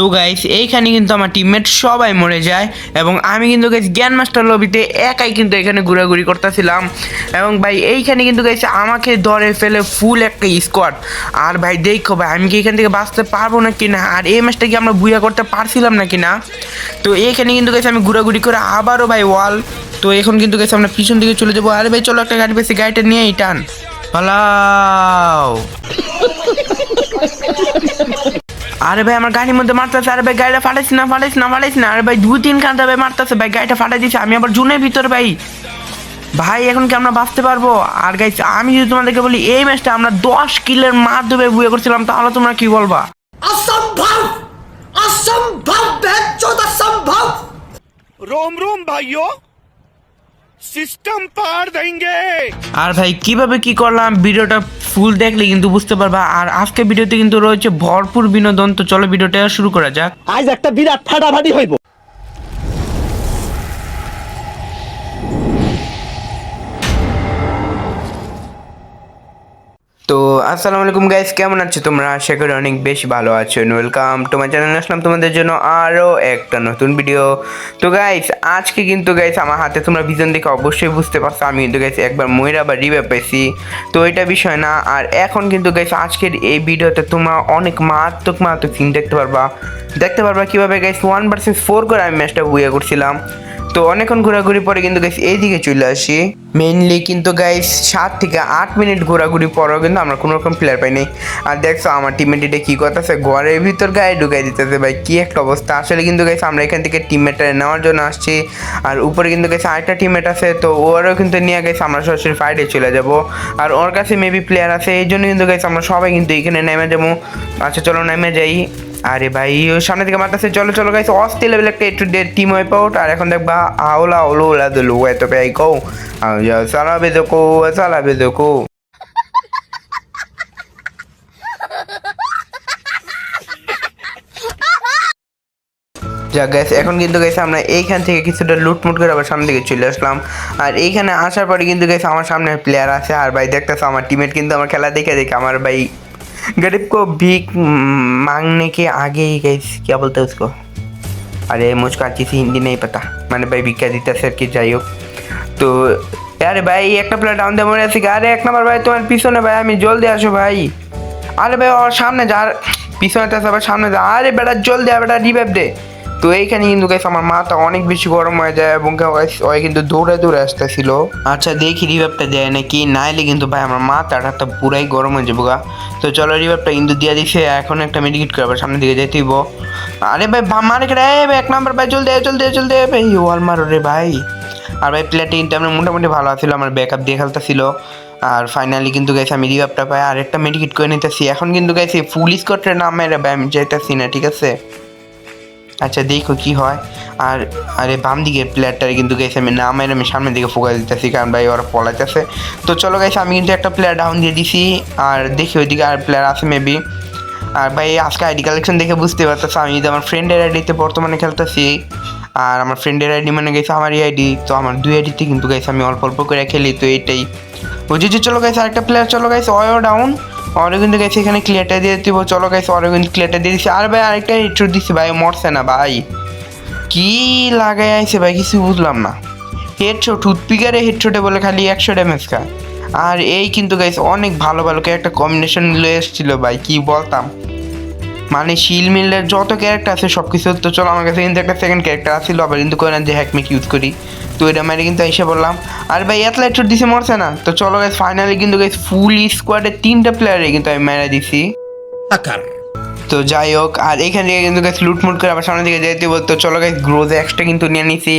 তো গাইস এইখানে কিন্তু আমার টিমমেট সবাই মরে যায় এবং আমি কিন্তু গাইস জ্ঞান মাস্টার লবিতে একাই কিন্তু এখানে ঘোরাঘুরি করতেছিলাম এবং ভাই, এইখানে কিন্তু গাইস আমাকে ধরে ফেলে ফুল একটা স্কোয়াড আর ভাই, দেখো ভাই, আমি কি এখান থেকে বাঁচতে পারব না কি না আর এই ম্যাচটা কি আমরা বুয়া করতে পারছিলাম না কি না তো এইখানে কিন্তু গাইস আমি ঘোরাঘুরি করে আবারও ভাই ওয়াল তো এখন কিন্তু গেছে আমরা পিছন দিকে চলে যাব। আরে ভাই, চলো একটা গাড়ি পেয়েছি গাড়িটা নিয়েই টান। পালাও। আরে ভাই আমার গাড়ির মধ্যে মারতেছে। আরে ভাই গাড়িটা ফাটাইছি না ফাটাইছি না ফাটাইছি না। আরে ভাই দু তিন কান্দা ভাই মারতেছে। ভাই গাড়িটা ফাটাই দিচ্ছে আমি আবার জুনের ভিতর ভাই। ভাই এখন কি আমরা বাঁচতে পারব? আর গাইস আমি যদি তোমাদেরকে বলি এই ম্যাচটা আমরা দশ কিলের মাধ্যমে বুয়ে করছিলাম তাহলে তোমরা কি বলবা? অসম্ভব! অসম্ভব অসম্ভব! রোম রোম ভাইও সিস্টেম পার দেঙ্গে আর ভাই কীভাবে কি করলাম? ভিডিওটা ফুল দেখলে কিন্তু বুঝতে পারবা। আর আজকে ভিডিওতে কিন্তু রয়েছে ভরপুর বিনোদন। তো চলো ভিডিওটা শুরু করা যাক। আজ একটা বিরাট ফাটাফাটি হইব। তো আসসালামু আলাইকুম গাইস কেমন আছো তোমরা? আশা করি অনেক বেশ ভালো আছো ওয়েলকাম তোমার চ্যানেলে আসলাম তোমাদের জন্য আরও একটা নতুন ভিডিও তো গাইস আজকে কিন্তু গাইস আমার হাতে তোমরা ভিজন দেখে অবশ্যই বুঝতে পারছ। আমি কিন্তু গাইস একবার ময়রা বা রিভে পেয়েছি। তো এটা বিষয় না, আর এখন কিন্তু গাইস আজকের এই ভিডিওতে তোমরা অনেক মারাত্মক মারাত্মক সিন দেখতে পারবা। দেখতে পারবা কীভাবে গাইস ওয়ান ভার্সেস ফোর করে আমি ম্যাচটা বুয়ে করছিলাম। তো অনেকক্ষণ ঘোরাঘুরি পরে কিন্তু গাইস এইদিকে চলে আসি। মেইনলি কিন্তু গাইস সাত থেকে আট মিনিট ঘোরাঘুরি পরেও কিন্তু আমরা কোনো রকম প্লেয়ার পাইনি আর দেখছ, আমার টিমমেট এটা কী করতেছে? ঘরের ভিতর গায়ে ঢুকাই দিতেছে ভাই, কী একটা অবস্থা। আসলে কিন্তু গাইস আমরা এখান থেকে টিমমেটটা নেওয়ার জন্য আসছি। আর উপরে কিন্তু গেছে আরেকটা টিমমেট আছে, তো ওরও কিন্তু নিয়ে গেছে আমরা সরাসরি ফাইটে চলে যাব। আর ওর কাছে মেবি প্লেয়ার আছে, এই জন্য কিন্তু গেছে আমরা সবাই কিন্তু এখানে নেমে যাব। আচ্ছা চলো নেমে যাই। আরে ভাই সামনে থেকে মারতেছে। চলো চলো গাইছে অস্থির লেভেল একটা একটু টিম ওয়াইপ আউট আর এখন দেখবা আওলা ওলো ওলা দলো, এত পেয়ে কো সালাবে দেখো সালাবে দেখো যা গেছে এখন কিন্তু গেছে আমরা এইখান থেকে কিছুটা লুটমুট করে আবার সামনে দিকে চলে আসলাম আর এইখানে আসার পরে কিন্তু গেছে আমার সামনে প্লেয়ার আছে আর ভাই দেখতেছো আমার টিমেট কিন্তু আমার খেলা দেখে দেখে আমার ভাই गरीब को भीख मांगने के आगे ही गई क्या बोलते हैं उसको अरे मुझको अच्छी सी हिंदी नहीं पता मैंने भाई भिक्षा দিতে স্যার কি যাই হোক তো আরে ভাই একটা প্লেয়ার ডাউন দিয়ে মরে আছে আরে এক নম্বর ভাই তোমার পিছনে ভাই আমি জলদি আসো ভাই আরে ভাই ওর সামনে যা পিছনে তো আবার সামনে যা আরে বেটা জলদি আর বেটা রিভাইভ দে তো এইখানে কিন্তু গাইস আমার মাথা অনেক বেশি গরম হয়ে যায় এবং ওই কিন্তু দৌড়ে দৌড়ে আসতেছিল। আচ্ছা দেখি রিভাইভটা দেয় নাকি? নাইলে কিন্তু ভাই আমার মাথাটা তো পুরাই গরম হয়ে যাব গা। তো চলো রিভাইভটা কিন্তু দিয়ে দিছে, এখন একটা মেডিকেট করে আবার সামনের দিকে যেতে হইব। আরে ভাই মারে রে? এক নাম্বার ভাই চল দে চল দে চল দে ভাই, ওয়াল মারো রে ভাই। আর ভাই প্লেয়ারটা কিন্তু আমরা মোটামুটি ভালো আছিল, আমার ব্যাকআপ দিয়ে খেলতেছিল। আর ফাইনালি কিন্তু গেছে আমি রিভাইভটা পাই আর একটা মেডিকেট করে নিতেছি। এখন কিন্তু গেছে ফুল স্কটের নাম ভাই, আমি যাইতেছি না, ঠিক আছে? আচ্ছা দেখো কি হয়। আর, আরে বাম দিকের প্লেয়ারটারে কিন্তু গেছে আমি না মেরে আমি সামনের দিকে ফোকাস দিতেছি, কারণ ভাই ওরা পলাইতেছে। তো চলো গেছে আমি কিন্তু একটা প্লেয়ার ডাউন দিয়ে দিছি, আর দেখি ওইদিকে আর প্লেয়ার আছে মেবি আর ভাই, আজকে আইডি কালেকশন দেখে বুঝতে পারতেছি, আমি যদি আমার ফ্রেন্ডের আইডিতে বর্তমানে খেলতেছি, আর আমার ফ্রেন্ডের আইডি মানে গেছে আমারই আইডি তো আমার দুই আইডিতে কিন্তু গেছে আমি অল্প অল্প করে খেলি, তো এইটাই বুঝেছি? চলো গেছে আরেকটা প্লেয়ার চলো গেছে অয়ো ডাউন অরে কিন্তু গেছে এখানে ক্লিয়ারটা দিয়ে দিব। চলো গেছে অরে কিন্তু ক্লিয়ারটা দিয়ে দিচ্ছি আর ভাই, আরেকটা হেডশট দিচ্ছি ভাই, মরছে না ভাই। কি লাগাই আইছে ভাই, কিছু বুঝলাম না। হেডশট টুথপিকারে হেডশটে বলে খালি একশো ড্যামেজ খা আর এই কিন্তু গাইস অনেক ভালো ভালো একটা কম্বিনেশন মিলে এসেছিল ভাই, কি বলতাম। মানে শিল মিলের যত ক্যারেক্টার আছে সব কিছু তো চলো, আমার কাছে কিন্তু একটা সেকেন্ড ক্যারেক্টার আসছিল আবার কিন্তু করে না যে হ্যাকমেক ইউজ করি। তো এটা মেরে কিন্তু এসে বললাম আর ভাই এত লাইট দিছে মরছে না। তো চলো গাইস ফাইনালি কিন্তু গাইস ফুল স্কোয়াডের তিনটা প্লেয়ারে কিন্তু আমি মেরে দিছি। তো যাই হোক আর এখান থেকে কিন্তু গাছ লুটমুট করে আবার সামনের দিকে যেতে বলতো চলো গাছ গ্রোজে এক্সটা কিন্তু নিয়ে নিছি।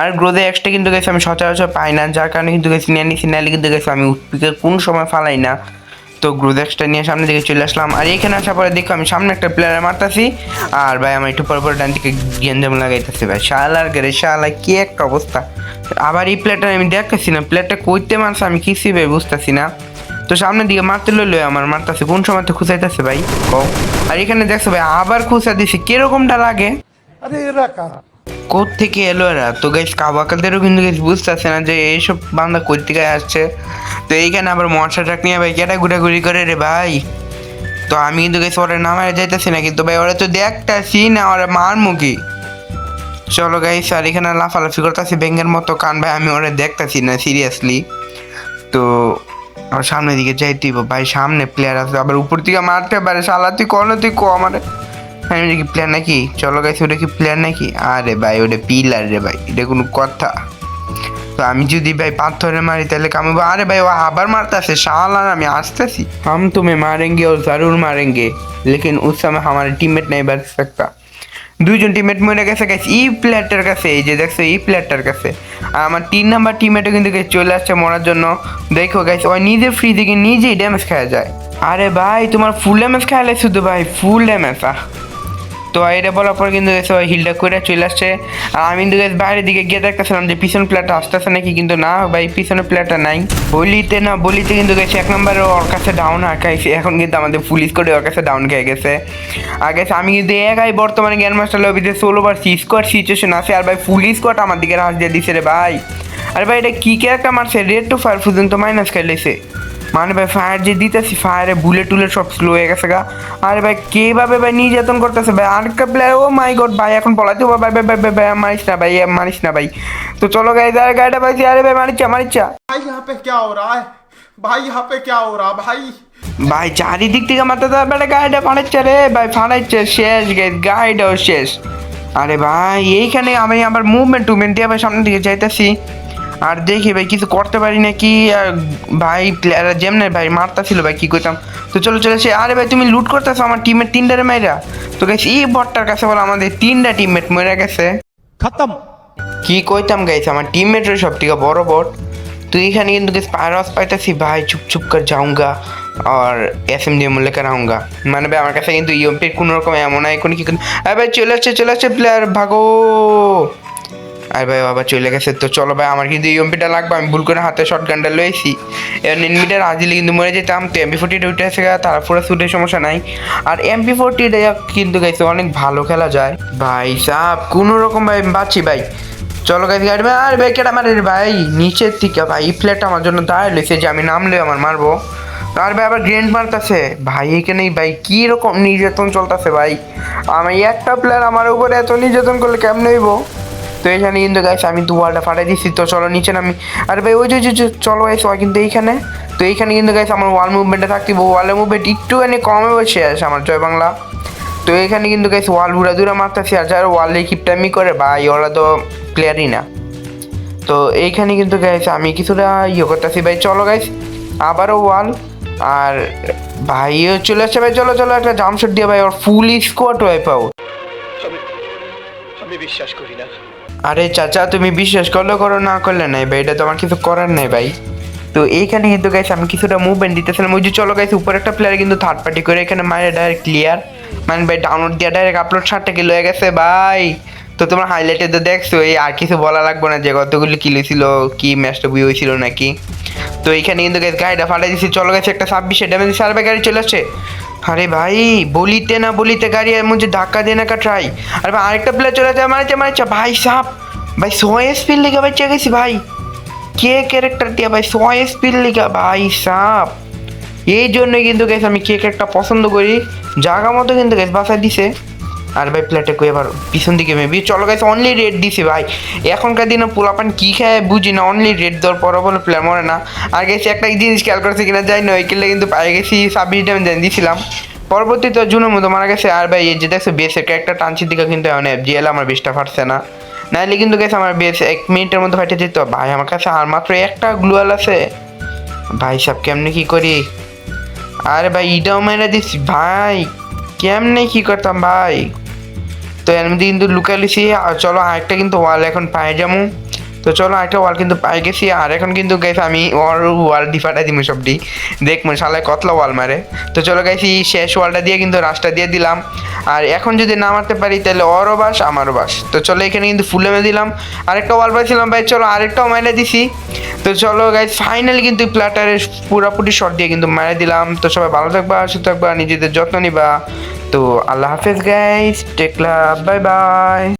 আর গ্রোজে এক্সটা কিন্তু গেছে আমি সচরাচর পাই না যার কারণে কিন্তু গেছি নিয়ে নিছি নাহলে কিন্তু গেছে আমি উৎপিকে কোন সময় ফালাই না। তো গ্রোজ এক্সটা নিয়ে সামনের দিকে চলে আসলাম। আর এখানে আসার পরে দেখো আমি সামনে একটা প্লেয়ারে মারতাছি। আর ভাই, আমার একটু পর পর ডান দিকে গেঞ্জাম লাগাইতেছি ভাই। শালার গেরে শালা কি একটা অবস্থা। আবার এই প্লেয়ারটা আমি দেখতেছি না। প্লেয়ারটা কইতে মারছে, আমি কিছুই ভাই বুঝতেছি না। তো সামনের দিকে মারতে লইলো আমার মারতেছে। কোন সময় তো খুঁচাইতেছে ভাই? ও আর এখানে দেখছ ভাই, আবার খুঁচা দিছে। কিরকমটা লাগে? থেকে এলো এরা? তো গাইস কাবাকালদেরও কিন্তু গাইস বুঝতেছে না যে এইসব বান্দা থেকে আসছে। তো এইখানে আবার মশা ট্রাক নিয়ে ভাই কেটা ঘুরাঘুরি করে রে ভাই? তো আমি কিন্তু গেছি ওরা নামায় যাইতেছি না কিন্তু ভাই, ওরা তো দেখতেছি না, ওরা মার মুখি। চলো গাইস আর এখানে লাফালাফি করতেছি ব্যাঙ্গের মতো কান ভাই, আমি ওরা দেখতেছি না সিরিয়াসলি তো আমার সামনের দিকে যাইতে হইব ভাই, সামনে প্লেয়ার আছে, আবার উপর থেকে মারতে পারে, শালা, তুই কোন, তুই কো আমার? হ্যাঁ এটা কি প্লেয়ার নাকি চলো গাইস ওটা কি প্লেয়ার নাকি আরে ভাই ওটা পিলার রে ভাই এটা কোনো কথা তো আমি যদি ভাই পাথরে মারি তাহলে কামাবো আরে ভাই ও আবার মারতেছে শালা আমি আসতেছি हम तुम्हें मारेंगे और जरूर मारेंगे लेकिन उस समय हमारे टीममेट नहीं बच सकता দুইজন টিমমেট মরে গেছে গেছে এই প্লেয়ারটার কাছে এই যে দেখছো এই প্লেয়ারটার কাছে আর আমার তিন নাম্বার টিমমেটও কিন্তু guys চলে আসছে মরার জন্য দেখো গাইছে ওই নিজে ফ্রি থেকে নিজেই ড্যামেজ খাওয়া যায় আরে ভাই তোমার ফুল ড্যামেজ খাইলে শুধু ভাই ফুল ড্যামেজ আহ তো এটা বলার পর কিন্তু ওই হিলটা করে চলে আসছে। আর আমি কিন্তু বাইরের দিকে গিয়ে দেখতেছিলাম যে পিছন প্লেয়ারটা আসতেছে নাকি, কিন্তু না ভাই পিছনের প্লেয়ারটা নাই। বলিতে না বলিতে কিন্তু গেছে এক নম্বরে ওর কাছে ডাউন আঁকাইছে এখন কিন্তু আমাদের পুলিশ করে ওর কাছে ডাউন খেয়ে গেছে। আর গেছে আমি কিন্তু একাই বর্তমানে জ্ঞান মাস্টার লবিতে ষোলো বার সি স্কোয়াড সিচুয়েশন আছে। আর ভাই ফুল স্কোয়াড আমার দিকে রাজ দিয়ে দিছে রে ভাই। আরে ভাই এটা কি ক্যারেক্টার মারছে? রেড টু ফায়ার পর্যন্ত মাইনাস খেলেছে। মানে ভাই ফায়ার যে দিতেছি ফায়ারে বুলেট টুলেট সব স্লো হয়ে গেছে গা আরে ভাই কেভাবে ভাই নির্যাতন করতেছে ভাই আরেকটা প্লেয়ার ও মাই গড ভাই এখন পলাতে হবে ভাই ভাই ভাই ভাই ভাই মারিস না ভাই এ মারিস না ভাই তো চলো গাই আরে গাড়িটা পাইছি আরে ভাই মারিচ্ছা মারিচ্ছা भाई यहाँ पे क्या हो रहा है भाई यहाँ पे क्या हो रहा है भाई ভাই চারিদিক থেকে মারতে তো বেটা গাড়িটা ফাড়াচ্ছে রে ভাই ফাড়াচ্ছে শেষ গে গাড়িটাও শেষ আরে ভাই এইখানে আমি আবার মুভমেন্ট টুভমেন্ট দিয়ে আবার সামনের দিকে যাইতেছি আর দেখি ভাই কিছু করতে পারি না কি ভাই প্লেয়ার যেমনে ভাই মারতা ছিল ভাই কী করতাম তো চলো চলে সে আরে ভাই তুমি লুট করতেছো আমার টিমের তিনটারে মাইরা? তো গেছি এই বটটার কাছে বলো আমাদের তিনটা টিমমেট মেরে গেছে। খতম। কি কইতাম গাইছে আমার টিমমেটের সব থেকে বড় বট। তুই এখানে কিন্তু পায়রাস পাইতেছি ভাই চুপচুপ করে কর যাউঙ্গা আর এস এম ডি লেখা রাউঙ্গা মানে ভাই আমার কাছে কিন্তু ইউপির কোনোরকম এমন এমন আইকন কি আরে ভাই চলে আসছে চলে আসছে প্লেয়ার ভাগো। আর ভাই, বাবা চলে গেছে। তো চলো ভাই, আমার কিন্তু ইউএমপিটা লাগবে, আমি ভুল করে হাতে শর্ট গানটা লয়েছি এবার এনমিটার আজিলে কিন্তু মরে যেতাম। তো এমপি ফোর্টিটা উঠে আসে গা, তারপরে সুটের সমস্যা নাই। আর এমপি ফোর্টিটা কিন্তু গেছে অনেক ভালো খেলা যায়। ভাই সাহ কোনো রকম ভাই বাঁচি ভাই। চলো গাইজ গাড়ি আর ভাই, কেটা মারে ভাই। নিচের থেকে ভাই প্লেটটা আমার জন্য দাঁড়ায় লইছে যে আমি নামলে আমার মারবো। আর ভাই, আবার গ্রেন্ড মারতাছে। ভাই এখানেই ভাই, কি রকম নির্যাতন চলতেছে ভাই। আমি একটা প্লেয়ার আমার উপরে এত নির্যাতন করলে কেমন হইব? তো এখানে কিন্তু গাইস আমি দু ওয়ালটা ফাটাই দিচ্ছি তো চলো নিচে নামি। আরে ভাই, ওই যে চলো গাইস কিন্তু এইখানে। তো এইখানে কিন্তু গাইস আমার ওয়াল মুভমেন্টে থাকতে ওয়ালের মুভমেন্ট একটুখানি কমে বসে আছে আমার জয় বাংলা। তো এখানে কিন্তু গাইস ওয়াল ঘুরা দূরে মারতেছি। আর যারা ওয়াল কিপটা আমি করে, ভাই, ওরা তো প্লেয়ারই না। তো এইখানে কিন্তু গাইস আমি কিছুটা ইয়ে করতেছি। ভাই, চলো গাইস আবারও ওয়াল আর ভাইও চলে আসছে। ভাই, চলো চলো, একটা জামশট দিয়ে, ভাই, ওর ফুল স্কোয়াড ওয়াইপ আউট আমি বিশ্বাস করি না। আরে চাচা, তুমি বিশ্বাস করলে করো, না করলে নাই ভাই, এটা তো আমার কিছু করার নেই ভাই। তো এইখানে কিন্তু গাইছে আমি কিছুটা মুভমেন্ট দিতেছিলাম। ওই যে চলো গাইছে উপর একটা প্লেয়ার কিন্তু থার্ড পার্টি করে এখানে মারে ডাইরেক্ট ক্লিয়ার মানে ভাই ডাউনলোড দিয়ে ডাইরেক্ট আপলোড ষাটটা কিলো হয়ে গেছে ভাই। তো তোমার হাইলাইটে তো দেখছ, এই আর কিছু বলা লাগবে না যে কতগুলি কিলো ছিল কি ম্যাচটা বুঝে হয়েছিল নাকি। তো এইখানে কিন্তু গাইছে গাড়িটা ফাটাই দিচ্ছি চলো গেছে একটা ছাব্বিশে ড্যামেজ সার ভাই গাড়ি চলে আসছে। আরে ভাই, বলিতে না বলিতে গাড়ি আর মুঝে ধাক্কা দেনা কা ট্রাই আরে ভাই, আরেকটা প্লেয়ার চলে যায় মারছে মারছে ভাই সাপ। ভাই সো স্পিড ভাই চেয়ে গেছি ভাই। কে ক্যারেক্টার দিয়া ভাই সোয়ে স্পিড লিখা ভাই সাপ। এই জন্য কিন্তু গেছে আমি কে ক্যারেক্টার পছন্দ করি। জায়গা মতো কিন্তু গেছে বাসায় দিছে। আর ভাই প্লেটে কই এবার পিছন দিকে মেবি। চলো গেছে অনলি রেড দিছে ভাই। এখনকার দিনে পোলাপান কি খায় বুঝি না অনলি রেড দেওয়ার পর বলে প্লেয়ার মরে না। আর গেছি একটা জিনিস খেয়াল করেছে কিনা যাই না, ওই কিনলে কিন্তু পায়ে গেছি, ছাব্বিশ ড্যামেজ দিয়েছিলাম পরবর্তীতে জুনের মতো মারা গেছে, আর ভাই এই যে দেখছ বেসের ক্যারেক্টার টানছির দিকে কিন্তু এখন জিএল আমার বেশটা ফাটছে না। নাহলে কিন্তু গেছে আমার বেশ এক মিনিটের মধ্যে ফাটে যেত। ভাই, আমার কাছে আর মাত্র একটা গ্লুয়াল আছে। ভাই, সব কেমনে কি করি? আরে ভাই, ইটাও মেরে দিচ্ছি ভাই, কেমনে কি করতাম ভাই? তো মধ্যে কিন্তু লুকাই লিছি, আর চলো আরেকটা কিন্তু ওয়াল এখন পায়ে যাব। তো চলো আরেকটা ওয়াল কিন্তু পায়ে গেছি, আর এখন কিন্তু গেছে আমি ওর ওয়াল ডি ফাটাই দিব সবটি। দেখব শালায় কতলা ওয়াল মারে। তো চলো গেছি শেষ ওয়ালটা দিয়ে কিন্তু রাস্তা দিয়ে দিলাম। আর এখন যদি না মারতে পারি, তাহলে ওরও বাস, আমারও বাস। তো চলো এখানে কিন্তু ফুলে মেরে দিলাম। আরেকটা ওয়াল পাইছিলাম ভাই, চলো আরেকটাও মেরে দিছি। তো চলো গাইজ ফাইনালি কিন্তু প্লাটারের পুরাপুরি শট দিয়ে কিন্তু মেরে দিলাম। তো সবাই ভালো থাকবা, সুস্থ থাকবা, নিজেদের যত্ন নিবা। তো আল্লাহ হাফেজ গাইজ টেকলা বাই বাই